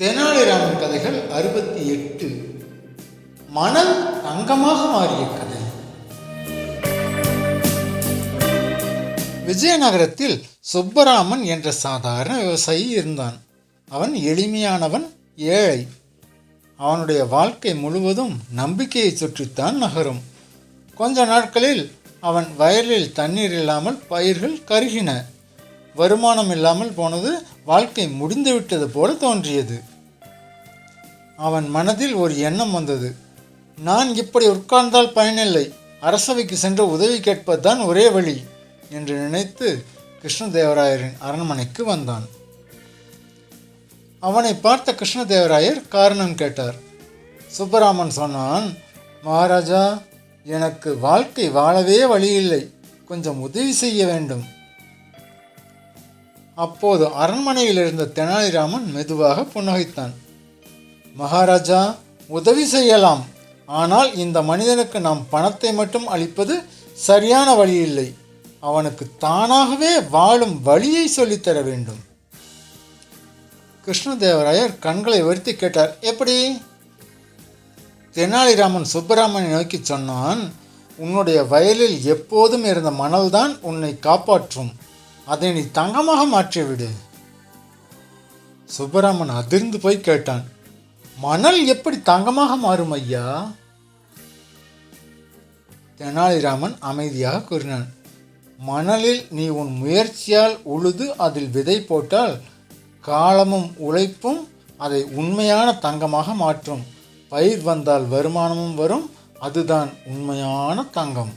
தெனாலிராமன் கதைகள் அறுபத்தி எட்டு. மணல் தங்கமாக மாறிய கதை. விஜயநகரத்தில் சுப்பராமன் என்ற சாதாரண விவசாயி இருந்தான். அவன் எளிமையானவன் ஏழை. அவனுடைய வாழ்க்கை முழுவதும் நம்பிக்கையை சுற்றித்தான் நகரும். கொஞ்ச நாட்களில் அவன் வயலில் தண்ணீர் இல்லாமல் பயிர்கள் கருகின. வருமானம் இல்லாமல் போனது வாழ்க்கை முடிந்துவிட்டது போல தோன்றியது. அவன் மனதில் ஒரு எண்ணம் வந்தது. நான் இப்படி உட்கார்ந்தால் பயனில்லை. அரசவைக்கு சென்று உதவி கேட்பதுதான் ஒரே வழி என்று நினைத்து கிருஷ்ணதேவராயரின் அரண்மனைக்கு வந்தான். அவனை பார்த்த கிருஷ்ணதேவராயர் காரணம் கேட்டார். சுப்பராமன் சொன்னான் மகாராஜா எனக்கு வாழ்க்கை வாழவே வழியில்லை. கொஞ்சம் உதவி செய்ய வேண்டும். அப்போது அரண்மனையில் இருந்த தெனாலிராமன் மெதுவாக புன்னகைத்தான். மகாராஜா உதவி செய்யலாம். ஆனால் இந்த மனிதனுக்கு நாம் பணத்தை மட்டும் அளிப்பது சரியான வழி இல்லை அவனுக்கு தானாகவே வாழும் வழியை சொல்லித்தர வேண்டும். கிருஷ்ணதேவராயர் கண்களை வருத்தி கேட்டார். எப்படி? தெனாலிராமன் சுப்பராமனை நோக்கி சொன்னான் உன்னுடைய வயலில் எப்போதும் இருந்த மணல்தான் உன்னை காப்பாற்றும். அதை நீ தங்கமாக மாற்றிவிடு. சுப்பராமன் அதிர்ந்து போய் கேட்டான். மணல் எப்படி தங்கமாக மாறும் ஐயா? தெனாலிராமன் அமைதியாக கூறினான். மணலில் நீ உன் முயற்சியால் உழுது அதில் விதை போட்டால் காலமும் உழைப்பும் அதை உண்மையான தங்கமாக மாற்றும். பயிர் வந்தால் வருமானமும் வரும். அதுதான் உண்மையான தங்கம்.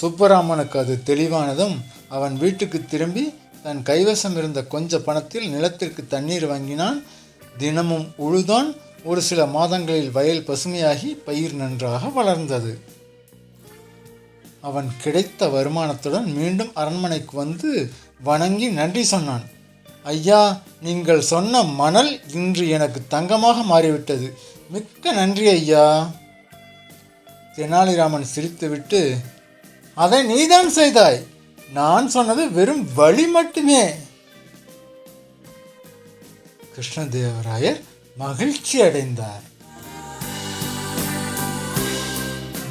சுப்பராமனுக்கு அது தெளிவானதும் அவன் வீட்டுக்கு திரும்பி தன் கைவசம் இருந்த கொஞ்ச பணத்தில் நிலத்திற்கு தண்ணீர் வாங்கினான். தினமும் உழுதான் ஒரு சில மாதங்களில் வயல் பசுமையாகி பயிர் நன்றாக வளர்ந்தது. அவன் கிடைத்த வருமானத்துடன் மீண்டும் அரண்மனைக்கு வந்து வணங்கி நன்றி சொன்னான். ஐயா நீங்கள் சொன்ன மணல் இன்று எனக்கு தங்கமாக மாறிவிட்டது. மிக்க நன்றி ஐயா தெனாலிராமன் சிரித்துவிட்டு அதை நீதான் செய்தாய். நான் சொன்னது வெறும் வழி மட்டுமே. கிருஷ்ணதேவராயர் மகிழ்ச்சி அடைந்தார்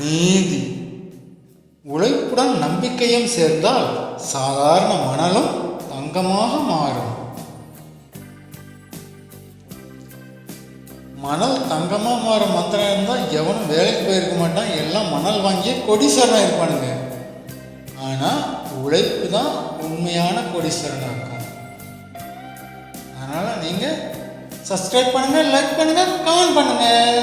நீதி. உழைப்புடன் நம்பிக்கையும் சேர்ந்தால் சாதாரண மணலும் தங்கமாக மாறும். மணல் தங்கமாக மாறும் மந்திரம் இருந்தால் எவனும் வேலைக்கு போயிருக்க மாட்டான். எல்லாம் மணல் வாங்கி கொடிசரணம் இருப்பானுங்க. ஆனால் உழைப்பு தான் உண்மையான கொடிசரணம் இருக்கும் நீங்கள் சப்ஸ்கிரைப் பண்ணுங்கள் லைக் பண்ணுங்கள் கமெண்ட் பண்ணுங்கள்